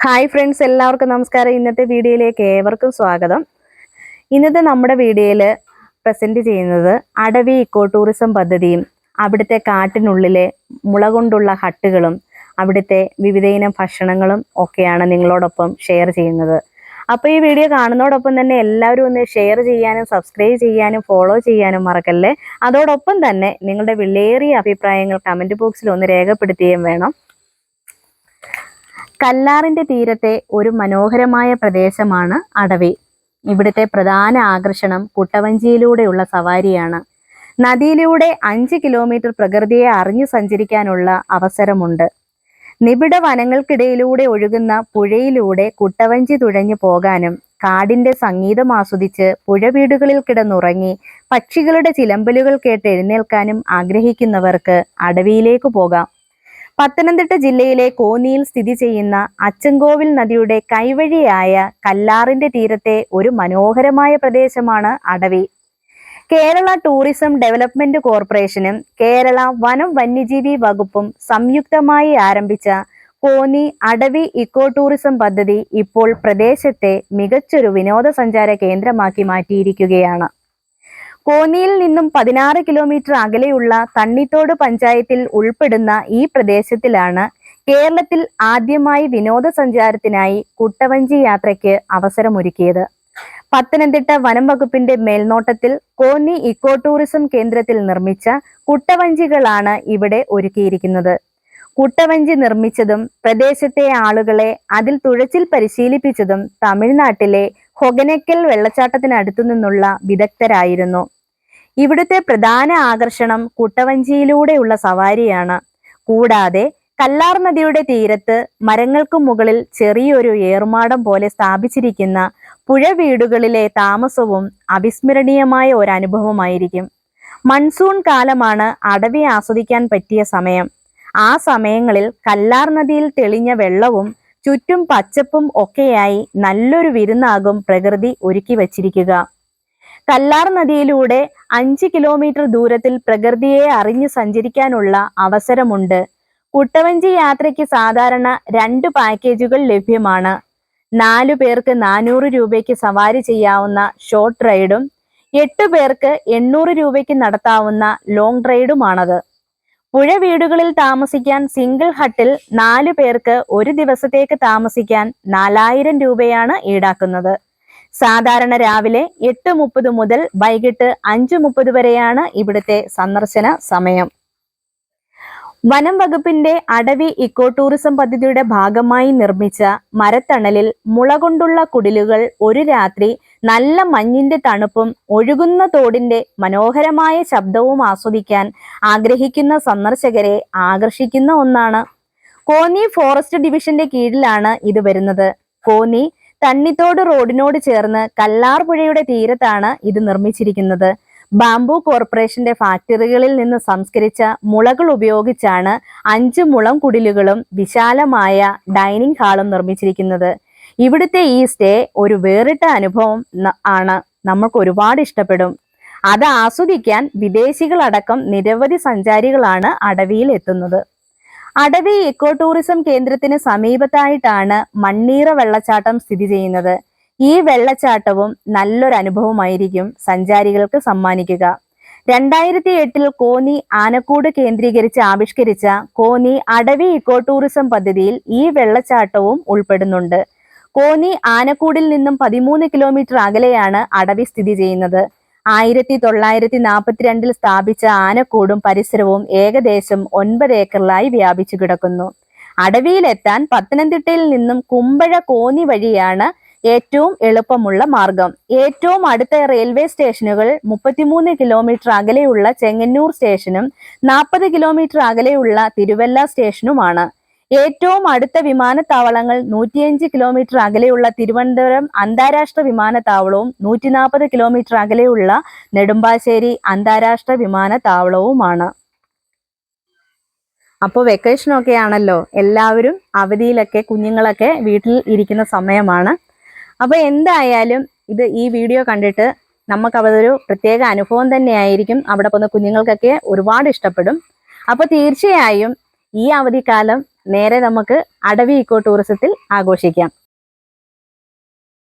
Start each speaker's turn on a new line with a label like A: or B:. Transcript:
A: Hi friends എല്ലാവർക്കും നമസ്കാരം. ഇന്നത്തെ വീഡിയോയിലേക്ക് ഏവർക്കും സ്വാഗതം. ഇന്നത്തെ നമ്മുടെ വീഡിയോയിൽ പ്രസന്റ് ചെയ്യുന്നത് അടവി ഇക്കോ ടൂറിസം പദ്ധതിയും അവിടുത്തെ കാട്ടിനുള്ളിലെ മുള കൊണ്ടുള്ള ഹട്ടുകളും അവിടുത്തെ വിവിധയിനം ഭക്ഷണങ്ങളും ഒക്കെയാണ് നിങ്ങളോടൊപ്പം ഷെയർ ചെയ്യുന്നത്. അപ്പോൾ ഈ വീഡിയോ കാണുന്നതോടൊപ്പം തന്നെ എല്ലാവരും ഒന്ന് ഷെയർ ചെയ്യാനും സബ്സ്ക്രൈബ് ചെയ്യാനും ഫോളോ ചെയ്യാനും മറക്കല്ലേ? അതോടൊപ്പം തന്നെ നിങ്ങളുടെ വിലയേറിയ അഭിപ്രായങ്ങൾ കമന്റ് ബോക്സിൽ ഒന്ന് രേഖപ്പെടുത്തുകയും വേണം. കല്ലാറിന്റെ തീരത്തെ ഒരു മനോഹരമായ പ്രദേശമാണ് അടവി. ഇവിടുത്തെ പ്രധാന ആകർഷണം കുട്ടവഞ്ചിയിലൂടെയുള്ള സവാരിയാണ്. നദിയിലൂടെ അഞ്ച് കിലോമീറ്റർ പ്രകൃതിയെ അറിഞ്ഞു സഞ്ചരിക്കാനുള്ള അവസരമുണ്ട്. നിബിഡ വനങ്ങൾക്കിടയിലൂടെ ഒഴുകുന്ന പുഴയിലൂടെ കുട്ടവഞ്ചി തുഴഞ്ഞു പോകാനും കാടിന്റെ സംഗീതം ആസ്വദിച്ച് പുഴവീടുകളിൽ കിടന്നുറങ്ങി പക്ഷികളുടെ ചിലമ്പലുകൾ കേട്ട് എഴുന്നേൽക്കാനും ആഗ്രഹിക്കുന്നവർക്ക് അടവിയിലേക്ക് പോകാം. പത്തനംതിട്ട ജില്ലയിലെ കോന്നിയിൽ സ്ഥിതി ചെയ്യുന്ന അച്ചൻകോവിൽ നദിയുടെ കൈവഴിയായ കല്ലാറിന്റെ തീരത്തെ ഒരു മനോഹരമായ പ്രദേശമാണ് അടവി. കേരള ടൂറിസം ഡെവലപ്മെന്റ് കോർപ്പറേഷനും കേരള വനം വന്യജീവി വകുപ്പും സംയുക്തമായി ആരംഭിച്ച കോന്നി അടവി ഇക്കോ ടൂറിസം പദ്ധതി ഇപ്പോൾ പ്രദേശത്തെ മികച്ചൊരു വിനോദസഞ്ചാര കേന്ദ്രമാക്കി മാറ്റിയിരിക്കുകയാണ്. കോന്നിയിൽ നിന്നും പതിനാറ് കിലോമീറ്റർ അകലെയുള്ള തണ്ണിത്തോട് പഞ്ചായത്തിൽ ഉൾപ്പെടുന്ന ഈ പ്രദേശത്തിലാണ് കേരളത്തിൽ ആദ്യമായി വിനോദസഞ്ചാരത്തിനായി കുട്ടവഞ്ചി യാത്രയ്ക്ക് അവസരമൊരുക്കിയത്. പത്തനംതിട്ട വനം വകുപ്പിന്റെ മേൽനോട്ടത്തിൽ കോന്നി ഇക്കോ ടൂറിസം കേന്ദ്രത്തിൽ നിർമ്മിച്ച കുട്ടവഞ്ചികളാണ് ഇവിടെ ഒരുക്കിയിരിക്കുന്നത്. കുട്ടവഞ്ചി നിർമ്മിച്ചതും പ്രദേശത്തെ ആളുകളെ അതിൽ തുഴച്ചിൽ പരിശീലിപ്പിച്ചതും തമിഴ്നാട്ടിലെ ഹൊഗനക്കൽ വെള്ളച്ചാട്ടത്തിനടുത്തു നിന്നുള്ള വിദഗ്ധരായിരുന്നു. ഇവിടുത്തെ പ്രധാന ആകർഷണം കുട്ടവഞ്ചിയിലൂടെയുള്ള സവാരിയാണ്. കൂടാതെ കല്ലാർ നദിയുടെ തീരത്ത് മരങ്ങൾക്ക് മുകളിൽ ചെറിയൊരു ഏർമാടം പോലെ സ്ഥാപിച്ചിരിക്കുന്ന പുഴ വീടുകളിലെ താമസവും അവിസ്മരണീയമായ ഒരു അനുഭവമായിരിക്കും മൺസൂൺ കാലമാണ് അടവി ആസ്വദിക്കാൻ പറ്റിയ സമയം. ആ സമയങ്ങളിൽ കല്ലാർ നദിയിൽ തെളിഞ്ഞ വെള്ളവും ചുറ്റും പച്ചപ്പും ഒക്കെയായി നല്ലൊരു വിരുന്നാകും പ്രകൃതി ഒരുക്കി വച്ചിരിക്കുക. കല്ലാർ നദിയിലൂടെ അഞ്ച് കിലോമീറ്റർ ദൂരത്തിൽ പ്രകൃതിയെ അറിഞ്ഞ് സഞ്ചരിക്കാനുള്ള അവസരമുണ്ട്. കുട്ടവഞ്ചി യാത്രയ്ക്ക് സാധാരണ രണ്ട് പാക്കേജുകൾ ലഭ്യമാണ്. നാലു പേർക്ക് നാനൂറ് രൂപയ്ക്ക് സവാരി ചെയ്യാവുന്ന ഷോർട്ട് റൈഡും എട്ട് പേർക്ക് എണ്ണൂറ് രൂപയ്ക്ക് നടത്താവുന്ന ലോങ് റൈഡുമാണത് പുഴ വീടുകളിൽ താമസിക്കാൻ സിംഗിൾ ഹട്ടിൽ നാലു പേർക്ക് ഒരു ദിവസത്തേക്ക് താമസിക്കാൻ നാലായിരം രൂപയാണ് ഈടാക്കുന്നത്. സാധാരണ രാവിലെ എട്ട് മുപ്പത് മുതൽ വൈകിട്ട് അഞ്ചു മുപ്പത് വരെയാണ് ഇവിടുത്തെ സന്ദർശന സമയം. വനം വകുപ്പിന്റെ അടവി ഇക്കോ ടൂറിസം പദ്ധതിയുടെ ഭാഗമായി നിർമ്മിച്ച മരത്തണലിൽ മുള കൊണ്ടുള്ള കുടിലുകൾ ഒരു രാത്രി നല്ല മഞ്ഞിന്റെ തണുപ്പും ഒഴുകുന്ന തോടിന്റെ മനോഹരമായ ശബ്ദവും ആസ്വദിക്കാൻ ആഗ്രഹിക്കുന്ന സന്ദർശകരെ ആകർഷിക്കുന്ന ഒന്നാണ്. കോന്നി ഫോറസ്റ്റ് ഡിവിഷന്റെ കീഴിലാണ് ഇത് വരുന്നത്. കോന്നി തണ്ണിത്തോട് റോഡിനോട് ചേർന്ന് കല്ലാർപുഴയുടെ തീരത്താണ് ഇത് നിർമ്മിച്ചിരിക്കുന്നത്. ബാംബു കോർപ്പറേഷന്റെ ഫാക്ടറികളിൽ നിന്ന് സംസ്കരിച്ച മുളകൾ ഉപയോഗിച്ചാണ് അഞ്ച് മുളം കുടിലുകളും വിശാലമായ ഡൈനിങ് ഹാളും നിർമ്മിച്ചിരിക്കുന്നത്. ഇവിടുത്തെ ഈ സ്റ്റേ ഒരു വേറിട്ട അനുഭവം ആണ്. നമുക്ക് ഒരുപാട് ഇഷ്ടപ്പെടും. അത് ആസ്വദിക്കാൻ വിദേശികളടക്കം നിരവധി സഞ്ചാരികളാണ് അടവിയിൽ എത്തുന്നത് അടവി ഇക്കോ ടൂറിസം കേന്ദ്രത്തിന് സമീപത്തായിട്ടാണ് മണ്ണീറ വെള്ളച്ചാട്ടം സ്ഥിതി ചെയ്യുന്നത്. ഈ വെള്ളച്ചാട്ടവും നല്ലൊരു അനുഭവമായിരിക്കും സഞ്ചാരികൾക്ക് സമ്മാനിക്കുക. രണ്ടായിരത്തി എട്ടിൽ കോന്നി ആനക്കൂട് കേന്ദ്രീകരിച്ച് ആവിഷ്കരിച്ച കോന്നി അടവി ഇക്കോ ടൂറിസം പദ്ധതിയിൽ ഈ വെള്ളച്ചാട്ടവും ഉൾപ്പെടുന്നുണ്ട്. കോന്നി ആനക്കൂടിൽ നിന്നും പതിമൂന്ന് കിലോമീറ്റർ അകലെയാണ് അടവി സ്ഥിതി ചെയ്യുന്നത്. ആയിരത്തി തൊള്ളായിരത്തി നാൽപ്പത്തിരണ്ടിൽ സ്ഥാപിച്ച ആനക്കൂടും പരിസരവും ഏകദേശം ഒൻപത് ഏക്കറിലായി വ്യാപിച്ചു കിടക്കുന്നു. അടവിയിലെത്താൻ പത്തനംതിട്ടയിൽ നിന്നും കുമ്പഴ കോന്നി വഴിയാണ് ഏറ്റവും എളുപ്പമുള്ള മാർഗം. ഏറ്റവും അടുത്ത റെയിൽവേ സ്റ്റേഷനുകൾ മുപ്പത്തിമൂന്ന് കിലോമീറ്റർ അകലെയുള്ള ചെങ്ങന്നൂർ സ്റ്റേഷനും നാൽപ്പത് കിലോമീറ്റർ അകലെയുള്ള തിരുവല്ല സ്റ്റേഷനുമാണ്. ഏറ്റവും അടുത്ത വിമാനത്താവളങ്ങൾ നൂറ്റിയഞ്ച് കിലോമീറ്റർ അകലെയുള്ള തിരുവനന്തപുരം അന്താരാഷ്ട്ര വിമാനത്താവളവും നൂറ്റി നാൽപ്പത് കിലോമീറ്റർ അകലെയുള്ള നെടുമ്പാശ്ശേരി അന്താരാഷ്ട്ര വിമാനത്താവളവുമാണ്. അപ്പോൾ വെക്കേഷനൊക്കെ ആണല്ലോ എല്ലാവരും അവധിയിലൊക്കെ കുഞ്ഞുങ്ങളൊക്കെ വീട്ടിൽ ഇരിക്കുന്ന സമയമാണ്. അപ്പോൾ എന്തായാലും ഇത് ഈ വീഡിയോ കണ്ടിട്ട് നമുക്ക് അതൊരു പ്രത്യേക അനുഭവം തന്നെയായിരിക്കും. അവിടെ പോകുന്ന കുഞ്ഞുങ്ങൾക്കൊക്കെ ഒരുപാട് ഇഷ്ടപ്പെടും. അപ്പോൾ തീർച്ചയായും ഈ അവധിക്കാലം നേരെ നമുക്ക് അടവി ഇക്കോ ടൂറിസത്തിൽ ആഘോഷിക്കാം.